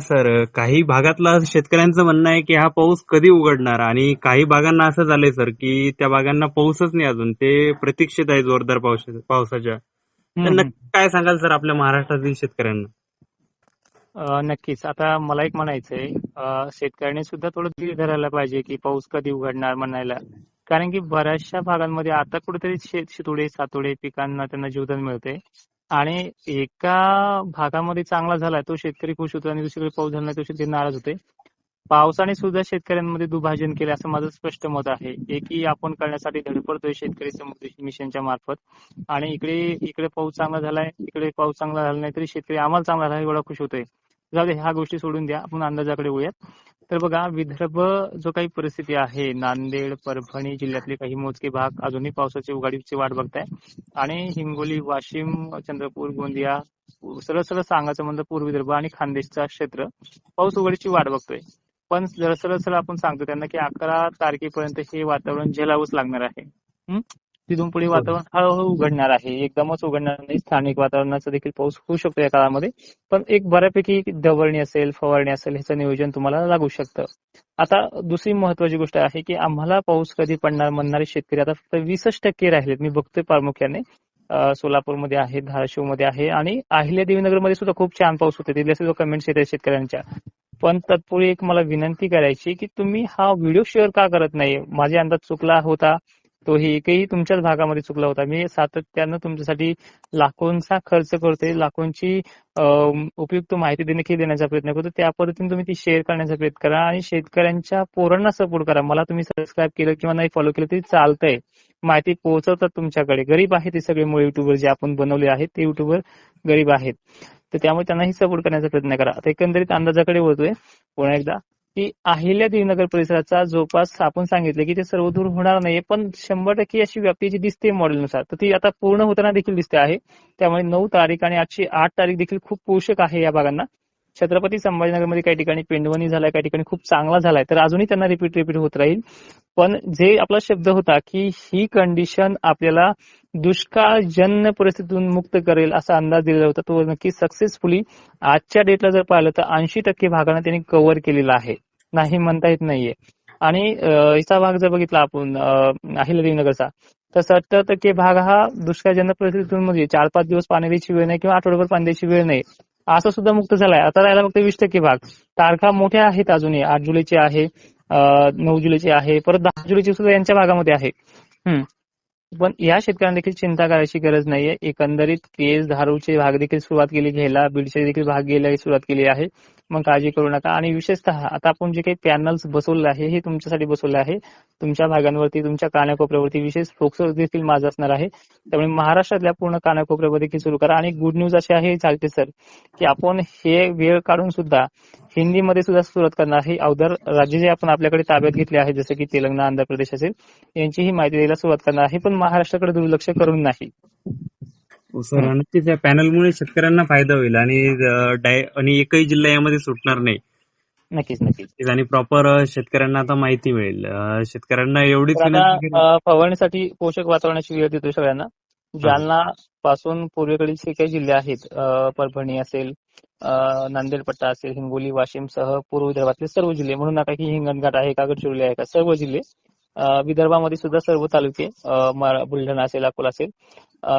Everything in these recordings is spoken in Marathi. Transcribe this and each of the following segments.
सर? काही भागातला शेतकऱ्यांचं म्हणणं आहे की हा पाऊस कधी उघडणार? आणि काही भागांना असं झालंय सर की त्या भागांना पाऊसच नाही अजून. ते प्रतीक्षेत आहे जोरदार पावसा- पावसाच्या. त्यांना हम्म. काय सांगाल सर आपल्या महाराष्ट्रातील शेतकऱ्यांना? अ, नक्कीच. आता मला एक म्हणायचंय. अ, शेतकऱ्यांनी सुद्धा थोडं धीर धरायला पाहिजे की पाऊस कधी उघडणार म्हणायला. कारण की बऱ्याचशा भागांमध्ये आता कुठेतरी शेत शितोडे सातोडे पिकांना त्यांना जीवदान मिळते आणि एका भागामध्ये चांगला झालाय तो शेतकरी खुश होतो आणि दुसरीकडे पाऊस झाला नाही तो शेतकरी नाराज होते पावसाने सुद्धा शेतकऱ्यांमध्ये दुभाजन केले असं माझं स्पष्ट मत आहे. एकही आपण करण्यासाठी धडपडतोय शेतकरी समृद्धी मिशनच्या मार्फत. आणि इकडे इकडे पाऊस चांगला झालाय इकडे पाऊस चांगला झाला नाही तरी शेतकरी आम्हाला चांगला झाला एवढा खुश होतोय. जाऊ ह्या गोष्टी सोडून द्या. आपण अंदाजाकडे वळूयात. तर बघा विदर्भ जो काही परिस्थिती आहे नांदेड परभणी जिल्ह्यातले काही मोजके भाग अजूनही पावसाची उघाडीची वाट बघताय. आणि हिंगोली वाशिम चंद्रपूर गोंदिया सरळ सरळ सांगायचं म्हणलं पूर्व विदर्भ आणि खानदेशचा क्षेत्र पाऊस उघडीची वाट बघतोय. पण जर सरळ सरळ आपण सांगतो त्यांना की अकरा तारखेपर्यंत हे वातावरण झेलावंच लागणार आहे. तिथून पुढे वातावरण हळूहळू उघडणार आहे. एकदमच उघडणार नाही. स्थानिक वातावरणाचा देखील पाऊस होऊ शकतो या काळामध्ये. पण एक बऱ्यापैकी दवरणी असेल फवारणी असेल ह्याचं नियोजन तुम्हाला लागू शकतं. आता दुसरी महत्वाची गोष्ट आहे की आम्हाला पाऊस कधी पडणार म्हणणारे शेतकरी आता फक्त वीसच टक्के राहिलेत. मी बघतोय प्रामुख्याने. सोलापूरमध्ये आहे धाराशिवमध्ये आहे आणि अहिल्या देवीनगरमध्ये सुद्धा खूप छान पाऊस होते तिथल्या सुद्धा कमेंट्स येत आहेत शेतकऱ्यांच्या. पण तत्पूर्वी एक मला विनंती करायची की तुम्ही हा व्हिडिओ शेअर का करत नाही? माझे अंदाज चुकला होता. तोही एकही तुमच्याच भागामध्ये चुकला होता. मी सातत्यानं तुमच्यासाठी लाखोंचा खर्च करतोय. लाखोंची उपयुक्त माहिती देखील देण्याचा प्रयत्न करतो त्या पद्धतीने तुम्ही ती शेअर करण्याचा प्रयत्न करा आणि शेतकऱ्यांच्या पोरांना सपोर्ट करा. मला तुम्ही सबस्क्राईब केलं किंवा नाही फॉलो केलं तरी चालतंय. माहिती पोहोचवतात तुमच्याकडे. गरीब आहे ते सगळे मूळ युट्यूबर जे आपण बनवले आहेत ते युट्यूबर गरीब आहेत. तर त्यामुळे त्यांनाही सपोर्ट करण्याचा प्रयत्न करा. आता एकंदरीत अंदाजाकडे बोलतोय पुन्हा एकदा की अहिल्या नगर परिसराचा जवळपास आपण सांगितलं की ते सर्वदूर होणार नाहीये पण शंभर टक्के अशी व्याप्ती जी दिसते मॉडेलनुसार तर ती आता पूर्ण होताना देखील दिसते आहे. त्यामुळे नऊ तारीख आणि आजची आठ तारीख देखील खूप पोषक आहे या भागांना. छत्रपती संभाजीनगरमध्ये काही ठिकाणी पेंडवणी झालाय काही ठिकाणी खूप चांगला झालाय तर अजूनही त्यांना रिपीट रिपीट होत राहील. पण जे आपला शब्द होता की ही कंडिशन आपल्याला दुष्काळजन्य परिस्थितीतून मुक्त करेल असा अंदाज दिलेला होता तो नक्की सक्सेसफुली आजच्या डेटला जर पाहिलं तर ऐंशी टक्के भागांना त्यांनी कव्हर केलेला आहे. नाही म्हणता येत नाहीये. आणि अं, याचा भाग जर बघितला आपण अं, अहिल्यादेवीनगरचा तर सत्तर टक्के भाग हा दुष्काळजन्य परिस्थितीतून म्हणजे चार पाच दिवस पाणी द्यायची वेळ नाही किंवा आठवड्याभर पाणी द्यायची वेळ नाही. असं सुद्धा मुक्त झालाय. आता राहिला फक्त वीस टक्के भाग. तारखा मोठ्या आहेत अजूनही. आठ जुलैची आहे नऊ जुलैची आहे. परत दहा जुलैची सुद्धा यांच्या भागामध्ये आहे. पण या शेतकऱ्यांना देखील चिंता करायची गरज नाहीये. एकंदरीत केस धारूचे भाग देखील सुरुवात केली घ्यायला बीडचे देखील भाग घ्यायला सुरुवात केली आहे. मग काळजी करू नका. आणि विशेषतः आता आपण जे काही पॅनल्स बसवले आहे हे तुमच्यासाठी बसवले आहे. तुमच्या भागांवरती तुमच्या कानाकोपऱ्यावरती विशेष फोकस देखील माझा असणार आहे. त्यामुळे महाराष्ट्रातल्या पूर्ण कानाकोपऱ्यावर देखील सुरू करा. आणि गुड न्यूज अशी आहे चालते सर की आपण हे वेळ काढून सुद्धा हिंदीमध्ये सुद्धा सुरुवात करणार आहे अवधर राज्य जे आपण आपल्याकडे ताब्यात घेतले आहे जसं की तेलंगणा आंध्र प्रदेश असेल यांची ही माहिती द्यायला सुरुवात करणार. आहे पण महाराष्ट्राकडे दुर्लक्ष करून नाही. हो सर नक्कीच या पॅनलमुळे शेतकऱ्यांना फायदा होईल आणि आणि एकही जिल्हा यामध्ये सुटणार नाही. नक्कीच नक्कीच. आणि प्रॉपर शेतकऱ्यांना आता माहिती मिळेल. शेतकऱ्यांना एवढीच फवारणीसाठी पोषक वातावरणाची वेळ देतो सगळ्यांना. जालना पासून पूर्वेकडील जे काही जिल्हे आहेत परभणी असेल अं, नांदेड पट्टा असेल हिंगोली वाशिम सह पूर्व विदर्भातले सर्व जिल्हे म्हणून नका की हिंगणघाट आहे का गडचिरोली आहे का सर्व जिल्हे विदर्भामध्ये सुद्धा सर्व तालुके बुलढाणा असेल अकोला असेल.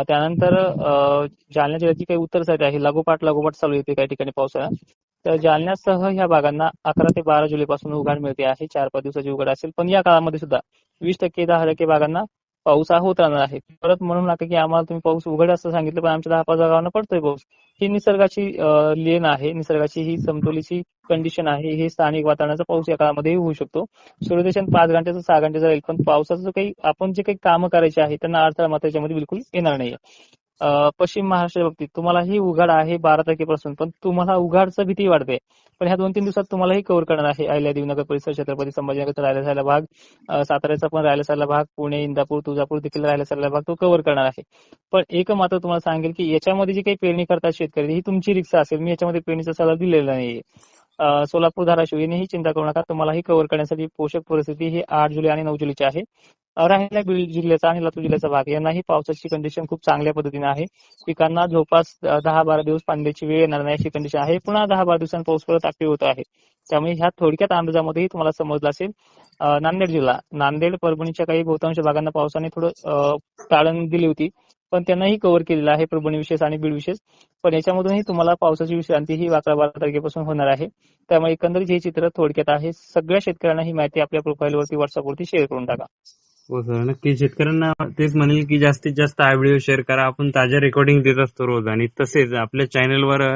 त्यानंतर अं, जालना जिल्ह्याची काही उत्तर साईड आहे लागोपाठ लागोपाठ चालू येते काही ठिकाणी पावसाळा. तर जालन्यासह ह्या भागांना अकरा ते बारा जुलैपासून उघाड मिळते आहे चार पाच दिवसाची उघड असेल पण या काळामध्ये सुद्धा वीस टक्के दहा टक्के भागांना पाऊस हा होत राहणार आहे. परत म्हणून नका की आम्हाला तुम्ही पाऊस उघड असं सांगितलं पण आमच्या दहा पाच गावांना पडतोय पाऊस. ही निसर्गाची लेन आहे. निसर्गाची ही समतोलीची कंडिशन आहे. हे स्थानिक वातावरणाचा पाऊस या काळामध्ये होऊ शकतो. सूर्यदर्शन पाच घंट्याचं सहा घंट्याचं राहील. पण पावसाचं जो काही आपण जे काही कामं करायचे आहे त्यांना अडथळा मात्र याच्यामध्ये बिलकुल येणार नाहीये. पश्चिम महाराष्ट्राच्या बाबतीत तुम्हालाही उघाड आहे बारा तारखेपासून पण तुम्हाला उघाडचं भीती वाढते. पण ह्या दोन तीन दिवसात तुम्हालाही कव्हर करणार आहे अहिल्या देवीनगर परिसर छत्रपती संभाजीनगरचा राहिला सायला भाग. साताऱ्याचा पण राहिला सायला भाग. पुणे इंदापूर तुळजापूर देखील राहिला सायला भाग. तो कव्हर करणार आहे. पण एक मात्र तुम्हाला सांगेल की याच्यामध्ये जी काही पेरणी करतात शेतकरी ही तुमची रिक्षा असेल. मी याच्यामध्ये पेरणीचा सल्ला दिलेला नाहीये. सोलापूर धाराशिव यांनीही चिंता करू नका. तुम्हालाही कव्हर करण्यासाठी पोषक परिस्थिती ही आठ जुलै आणि नऊ जुलैची आहे. राहिला बीड जिल्ह्याचा आणि लातूर जिल्ह्याचा भाग. यांनाही पावसाची कंडिशन खूप चांगल्या पद्धतीने आहे. पिकांना जवळपास दहा बारा दिवस पाण्याची वेळ येणार नाही अशी कंडिशन आहे. पुन्हा दहा बारा दिवसांनी पाऊस परत ऍक्टिव्ह होत आहे. त्यामुळे ह्या थोडक्यात अंदाजामध्येही तुम्हाला समजलं असेल. नांदेड जिल्हा. नांदेड परभणीच्या काही बहुतांश भागांना पावसाने थोडं टाळण दिली होती. पण त्यांनाही कव्हर केलेलं आहे. परभणी विशेष आणि बीड विशेष. पण याच्यामधूनही तुम्हाला पावसाची विश्रांती ही अकरा बारा तारखेपासून होणार आहे. त्यामुळे एकंदरीत हे चित्र थोडक्यात आहे. सगळ्या शेतकऱ्यांना ही माहिती आपल्या प्रोफाईलवरती व्हॉट्सअपवरती शेअर करून टाका. हो सर. नक्की. शेतकऱ्यांना तेच म्हणेल की जास्तीत जास्त हा व्हिडिओ शेअर करा. आपण ताज्या रेकॉर्डिंग देत असतो रोज आणि तसेच आपल्या चॅनलवर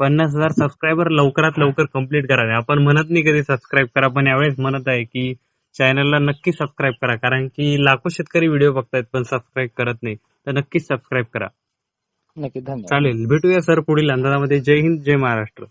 पन्नास हजार सबस्क्रायबर लवकरात लवकर कंप्लीट करा. आपण म्हणत नाही कधी सबस्क्राईब करा पण यावेळेस म्हणत आहे की चॅनलला नक्की सबस्क्राईब करा. कारण की लाखो शेतकरी व्हिडिओ बघतायत पण सबस्क्राईब करत नाही. तर नक्कीच सबस्क्राईब करा. नक्की. धन्यवाद. चालेल. भेटूया सर पुढील अंदाजामध्ये. जय हिंद जय महाराष्ट्र.